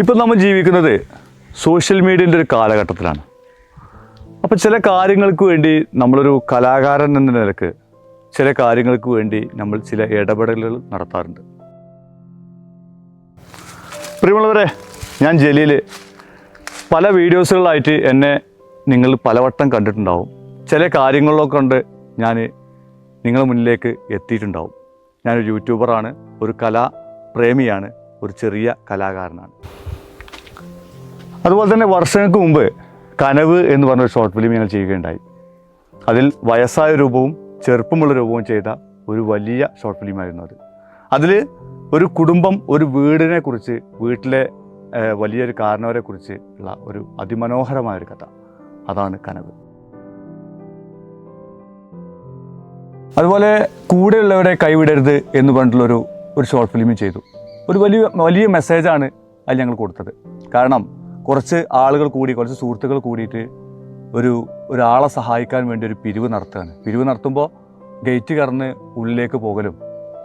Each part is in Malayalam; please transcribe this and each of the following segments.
ഇപ്പം നമ്മൾ ജീവിക്കുന്നത് സോഷ്യൽ മീഡിയന്റെ ഒരു കാലഘട്ടത്തിലാണ്. അപ്പോൾ ചില കാര്യങ്ങൾക്ക് വേണ്ടി നമ്മളൊരു കലാകാരൻ എന്ന നിലയ്ക്ക് ചില കാര്യങ്ങൾക്ക് വേണ്ടി നമ്മൾ ചില ഇടപെടലുകൾ നടത്താറുണ്ട്. പ്രിയമുള്ളവരെ ഞാൻ ജലീൽ പല വീഡിയോസുകളായിട്ട് എന്നെ നിങ്ങൾ പലവട്ടം കണ്ടിട്ടുണ്ടാവും. ചില കാര്യങ്ങളിലൊക്കെ കൊണ്ട് ഞാൻ നിങ്ങളുടെ മുന്നിലേക്ക് എത്തിയിട്ടുണ്ടാവും. ഞാനൊരു യൂട്യൂബറാണ് ഒരു കലാപ്രേമിയാണ്. ഒരു ചെറിയ കലാകാരനാണ്. അതുപോലെ തന്നെ വർഷങ്ങൾക്ക് മുമ്പ് കനവ് എന്ന് പറഞ്ഞൊരു ഷോർട്ട് ഫിലിം ഞങ്ങൾ ചെയ്യുകയുണ്ടായി. അതിൽ വയസ്സായ രൂപവും ചെറുപ്പമുള്ള രൂപവും ചെയ്ത ഒരു വലിയ ഷോർട്ട് ഫിലിമായിരുന്നു അത്. അതിൽ ഒരു കുടുംബം ഒരു വീടിനെ കുറിച്ച് വീട്ടിലെ വലിയൊരു കാരണവരെ കുറിച്ച് ഉള്ള ഒരു അതിമനോഹരമായ ഒരു കഥ. അതാണ് കനവ്. അതുപോലെ കൂടെയുള്ളവരെ കൈവിടരുത് എന്ന് പറഞ്ഞിട്ടുള്ളൊരു ഒരു ഷോർട്ട് ഫിലിം ചെയ്തു. ഒരു വലിയ വലിയ മെസ്സേജാണ് അതിൽ ഞങ്ങൾ കൊടുത്തത്. കാരണം കുറച്ച് ആളുകൾ കൂടി കുറച്ച് സുഹൃത്തുക്കൾ കൂടിയിട്ട് ഒരു ഒരാളെ സഹായിക്കാൻ വേണ്ടി ഒരു പിരിവ് നടത്തുകയാണ്. പിരിവ് നടത്തുമ്പോൾ ഗേറ്റ് കറന്ന് ഉള്ളിലേക്ക് പോകലും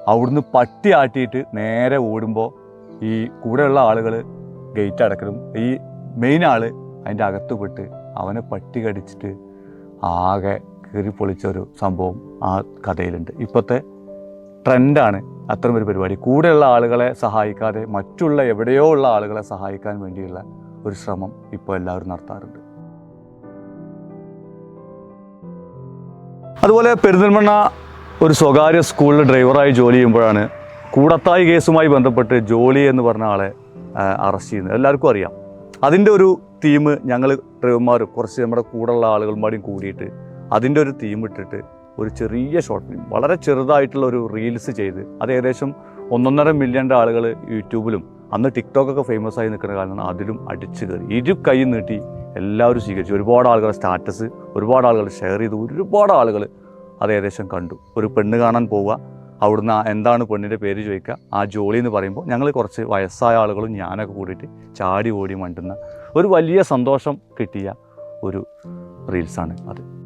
അവിടുന്ന് പട്ടി ആട്ടിയിട്ട് നേരെ ഓടുമ്പോൾ ഈ കൂടെയുള്ള ആളുകൾ ഗേറ്റ് അടക്കലും ഈ മെയിൻ ആൾ അതിന്റെ അകത്ത് പെട്ട് അവനെ പട്ടി കടിച്ചിട്ട് ആകെ കീറി പൊളിച്ച ഒരു സംഭവം ആ കഥയിലുണ്ട്. ഇപ്പോഴത്തെ ട്രെൻഡാണ് അത്തരം ഒരു പരിപാടി. കൂടെയുള്ള ആളുകളെ സഹായിക്കാതെ മറ്റുള്ള എവിടെയോ ഉള്ള ആളുകളെ സഹായിക്കാൻ വേണ്ടിയുള്ള ഒരു ശ്രമം ഇപ്പോൾ എല്ലാവരും നടത്താറുണ്ട്. അതുപോലെ പെരിന്തൽമണ്ണ ഒരു സ്വകാര്യ സ്കൂളിൽ ഡ്രൈവറായി ജോലി ചെയ്യുമ്പോഴാണ് കൂടത്തായി കേസുമായി ബന്ധപ്പെട്ട് ജോലി എന്ന് പറഞ്ഞ ആളെ അറസ്റ്റ് ചെയ്യുന്നത്. എല്ലാവർക്കും അറിയാം. അതിന്റെ ഒരു തീം ഞങ്ങൾ ഡ്രൈവർമാരും കുറച്ച് നമ്മുടെ കൂടെയുള്ള ആളുകളും കൂടിയും കൂടിയിട്ട് അതിന്റെ ഒരു തീം ഇട്ടിട്ട് ഒരു ചെറിയ ഷോർട്ട് ഫിലിം വളരെ ചെറുതായിട്ടുള്ള ഒരു റീൽസ് ചെയ്ത് അത് ഏകദേശം ഒന്നൊന്നര മില്യന്റെ ആളുകൾ യൂട്യൂബിലും അന്ന് ടിക്ടോക്കൊക്കെ ഫേമസ് ആയി നിൽക്കുന്ന കാലമാണ് അതിലും അടിച്ചു കയറി. ഇരു കൈ നീട്ടി എല്ലാവരും സ്വീകരിച്ചു. ഒരുപാട് ആളുകളുടെ സ്റ്റാറ്റസ് ഒരുപാട് ആളുകൾ ഷെയർ ചെയ്തു. ഒരുപാട് ആളുകൾ അത് ഏകദേശം കണ്ടു. ഒരു പെണ്ണ് കാണാൻ പോവുക അവിടുന്ന് എന്താണ് പെണ്ണിന്റെ പേര് ചോദിക്കുക ആ ജോലി എന്ന് പറയുമ്പോൾ ഞങ്ങൾ കുറച്ച് വയസ്സായ ആളുകളും ഞാനൊക്കെ കൂടിയിട്ട് ചാടി ഓടി മണ്ടുന്ന ഒരു വലിയ സന്തോഷം കിട്ടിയ ഒരു റീൽസാണ് അത്.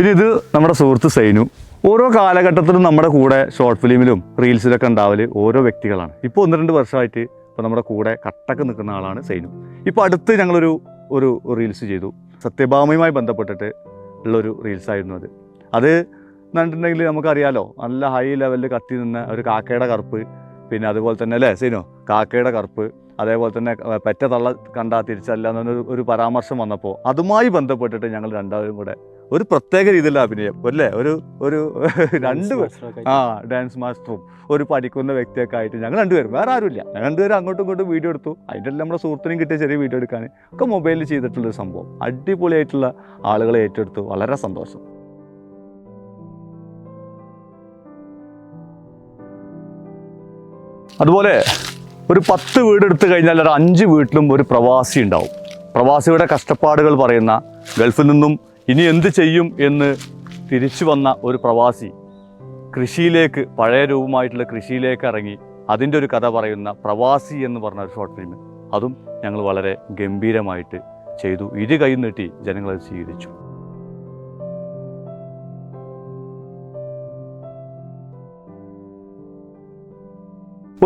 പിന്നെ ഇത് നമ്മുടെ സുഹൃത്ത് സൈനു. ഓരോ കാലഘട്ടത്തിലും നമ്മുടെ കൂടെ ഷോർട്ട് ഫിലിമിലും റീൽസിലൊക്കെ ഉണ്ടാവൽ ഓരോ വ്യക്തികളാണ്. ഇപ്പോൾ ഒന്ന് രണ്ട് വർഷമായിട്ട് ഇപ്പോൾ നമ്മുടെ കൂടെ കട്ടക്ക് നിൽക്കുന്ന ആളാണ് സൈനു. ഇപ്പോൾ അടുത്ത് ഞങ്ങളൊരു ഒരു റീൽസ് ചെയ്തു. സത്യഭാമയുമായി ബന്ധപ്പെട്ടിട്ട് ഉള്ളൊരു റീൽസായിരുന്നു അത്. അത് കണ്ടിട്ടുണ്ടെങ്കിൽ നമുക്കറിയാലോ നല്ല ഹൈ ലെവലിൽ കത്തി നിന്ന ഒരു കാക്കയുടെ കറുപ്പ് പിന്നെ അതുപോലെ തന്നെ അല്ലേ സൈനു? കാക്കയുടെ കറുപ്പ് അതേപോലെ തന്നെ പെറ്റ തള്ള കണ്ടാൽ തിരിച്ചല്ല എന്നൊരു ഒരു പരാമർശം വന്നപ്പോൾ അതുമായി ബന്ധപ്പെട്ടിട്ട് ഞങ്ങൾ രണ്ടാവരും കൂടെ ഒരു പ്രത്യേക രീതിയിലുള്ള അഭിനയം അല്ലേ? ഒരു ഒരു രണ്ട് ആ ഡാൻസ് മാസ്റ്ററും ഒരു പഠിക്കുന്ന വ്യക്തിയൊക്കെ ആയിട്ട് ഞങ്ങൾ രണ്ടുപേരും വേറെ ആരുമില്ല. ഞങ്ങൾ രണ്ടുപേരും അങ്ങോട്ടും ഇങ്ങോട്ടും വീഡിയോ എടുത്തു. അതിന്റെ എല്ലാം നമ്മുടെ സുഹൃത്തിനും കിട്ടിയ ചെറിയ വീഡിയോ എടുക്കാൻ. ഒക്കെ മൊബൈലിൽ ചെയ്തിട്ടുള്ളൊരു സംഭവം. അടിപൊളിയായിട്ടുള്ള ആളുകളെ ഏറ്റെടുത്തു. വളരെ സന്തോഷം. അതുപോലെ ഒരു പത്ത് വീട് എടുത്തു കഴിഞ്ഞാൽ ഒരു അഞ്ച് വീട്ടിലും ഒരു പ്രവാസി ഉണ്ടാവും. പ്രവാസിയുടെ കഷ്ടപ്പാടുകൾ പറയുന്ന ഗൾഫിൽ നിന്നും ഇനി എന്ത് ചെയ്യും എന്ന് തിരിച്ചു വന്ന ഒരു പ്രവാസി കൃഷിയിലേക്ക് പഴയ രൂപമായിട്ടുള്ള കൃഷിയിലേക്ക് ഇറങ്ങി അതിന്റെ ഒരു കഥ പറയുന്ന പ്രവാസി എന്ന് പറഞ്ഞ ഒരു ഷോർട്ട് ഫിലിം അതും ഞങ്ങൾ വളരെ ഗംഭീരമായിട്ട് ചെയ്തു. ഇരു കൈ നീട്ടി ജനങ്ങളത് സ്വീകരിച്ചു.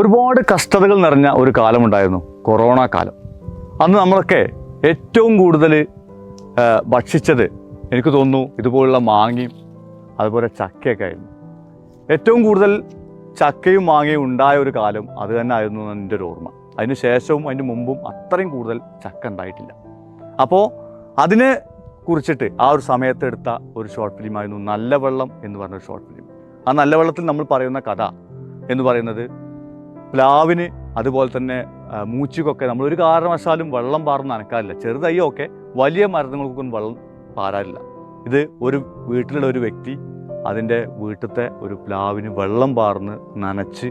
ഒരുപാട് കഷ്ടതകൾ നിറഞ്ഞ ഒരു കാലമുണ്ടായിരുന്നു. കൊറോണ കാലം. അന്ന് നമ്മളൊക്കെ ഏറ്റവും കൂടുതൽ ഭക്ഷിച്ചത് എനിക്ക് തോന്നുന്നു ഇതുപോലുള്ള മാങ്ങയും അതുപോലെ ചക്കയൊക്കെ ആയിരുന്നു. ഏറ്റവും കൂടുതൽ ചക്കയും മാങ്ങയും ഉണ്ടായ ഒരു കാലം അത് തന്നെ ആയിരുന്നു എന്റെ ഒരു ഓർമ്മ. അതിന് ശേഷവും അതിന് മുമ്പും അത്രയും കൂടുതൽ ചക്ക ഉണ്ടായിട്ടില്ല. അപ്പോൾ അതിനെ കുറിച്ചിട്ട് ആ ഒരു സമയത്തെടുത്ത ഒരു ഷോർട്ട് ഫിലിമായിരുന്നു നല്ല വെള്ളം എന്ന് പറഞ്ഞ ഒരു ഷോർട്ട് ഫിലിം ആ നല്ല വെള്ളത്തിൽ നമ്മൾ പറയുന്ന കഥ എന്ന് പറയുന്നത് പ്ലാവിന് അതുപോലെ തന്നെ മൂച്ചിക്കൊക്കെ നമ്മൾ ഒരു കാരണവശാലും വെള്ളം പാർന്ന് നനക്കാറില്ല. ചെറുതയ്യൊക്കെ വലിയ മരങ്ങൾക്കൊന്നും വെള്ളം പാരാറില്ല ഇത് ഒരു വീട്ടിലുള്ള ഒരു വ്യക്തി അതിന്റെ വീട്ടിലത്തെ ഒരു പ്ലാവിന് വെള്ളം പാർന്ന് നനച്ച്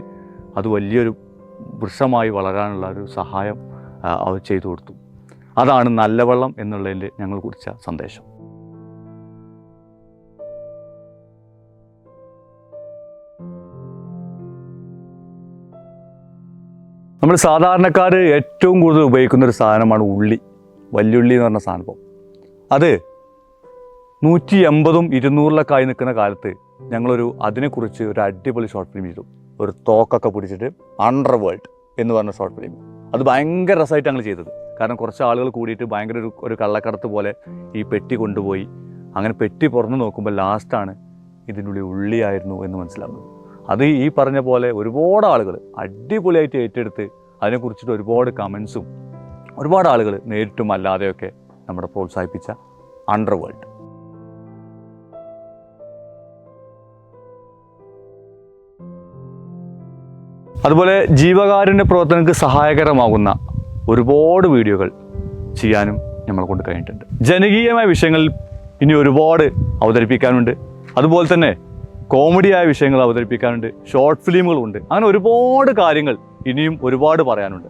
അത് വലിയൊരു വൃക്ഷമായി വളരാനുള്ള ഒരു സഹായം അവർ ചെയ്തു കൊടുത്തു. അതാണ് നല്ല വെള്ളം എന്നുള്ളതിൽ ഞങ്ങൾ കുറിച്ച സന്ദേശം. നമ്മൾ സാധാരണക്കാർ ഏറ്റവും കൂടുതൽ ഉപയോഗിക്കുന്ന ഒരു സാധനമാണ് ഉള്ളി. വല്യുള്ളി എന്ന് പറഞ്ഞ സാധനം അത് നൂറ്റി എൺപതും ഇരുന്നൂറിലൊക്കെ ആയി നിൽക്കുന്ന കാലത്ത് ഞങ്ങളൊരു അതിനെക്കുറിച്ച് ഒരു അടിപൊളി ഷോർട്ട് ഫിലിം ചെയ്തു. ഒരു തോക്കൊക്കെ പിടിച്ചിട്ട് അണ്ടർ വേൾഡ് എന്ന് പറഞ്ഞ ഷോർട്ട് ഫിലിം അത് ഭയങ്കര രസമായിട്ട് ഞങ്ങൾ ചെയ്തത്. കാരണം കുറച്ച് ആളുകൾ കൂടിയിട്ട് ഭയങ്കര ഒരു ഒരു കള്ളക്കടത്ത് പോലെ ഈ പെട്ടി കൊണ്ടുപോയി. അങ്ങനെ പെട്ടി പുറന്ന് നോക്കുമ്പോൾ ലാസ്റ്റാണ് ഇതിനുള്ളിൽ ഉള്ളിയായിരുന്നു എന്ന് മനസ്സിലാകുന്നത് അത് ഈ പറഞ്ഞ പോലെ ഒരുപാട് ആളുകൾ അടിപൊളിയായിട്ട് ഏറ്റെടുത്ത് അതിനെക്കുറിച്ചിട്ട് ഒരുപാട് കമൻസും ഒരുപാട് ആളുകൾ നേരിട്ടും അല്ലാതെയൊക്കെ നമ്മുടെ പ്രോത്സാഹിപ്പിച്ച അണ്ടർ അതുപോലെ ജീവകാരുണ്യ പ്രവർത്തനങ്ങൾക്ക് സഹായകരമാകുന്ന ഒരുപാട് വീഡിയോകൾ ചെയ്യാനും നമ്മൾ കൊണ്ട് കഴിഞ്ഞിട്ടുണ്ട്. ജനകീയമായ വിഷയങ്ങളിൽ ഇനി ഒരുപാട് അവതരിപ്പിക്കാനുണ്ട്. അതുപോലെ തന്നെ കോമഡിയായ വിഷയങ്ങൾ അവതരിപ്പിക്കാനുണ്ട്. ഷോർട്ട് ഫിലിമുകളുണ്ട്. അങ്ങനെ ഒരുപാട് കാര്യങ്ങൾ ഇനിയും ഒരുപാട് പറയാനുണ്ട്.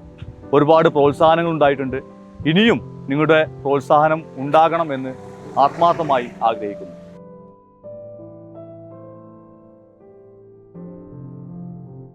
ഒരുപാട് പ്രോത്സാഹനങ്ങൾ ഉണ്ടായിട്ടുണ്ട്. ഇനിയും നിങ്ങളുടെ പ്രോത്സാഹനം ഉണ്ടാകണം എന്ന് ആത്മാർത്ഥമായി ആഗ്രഹിക്കുന്നു.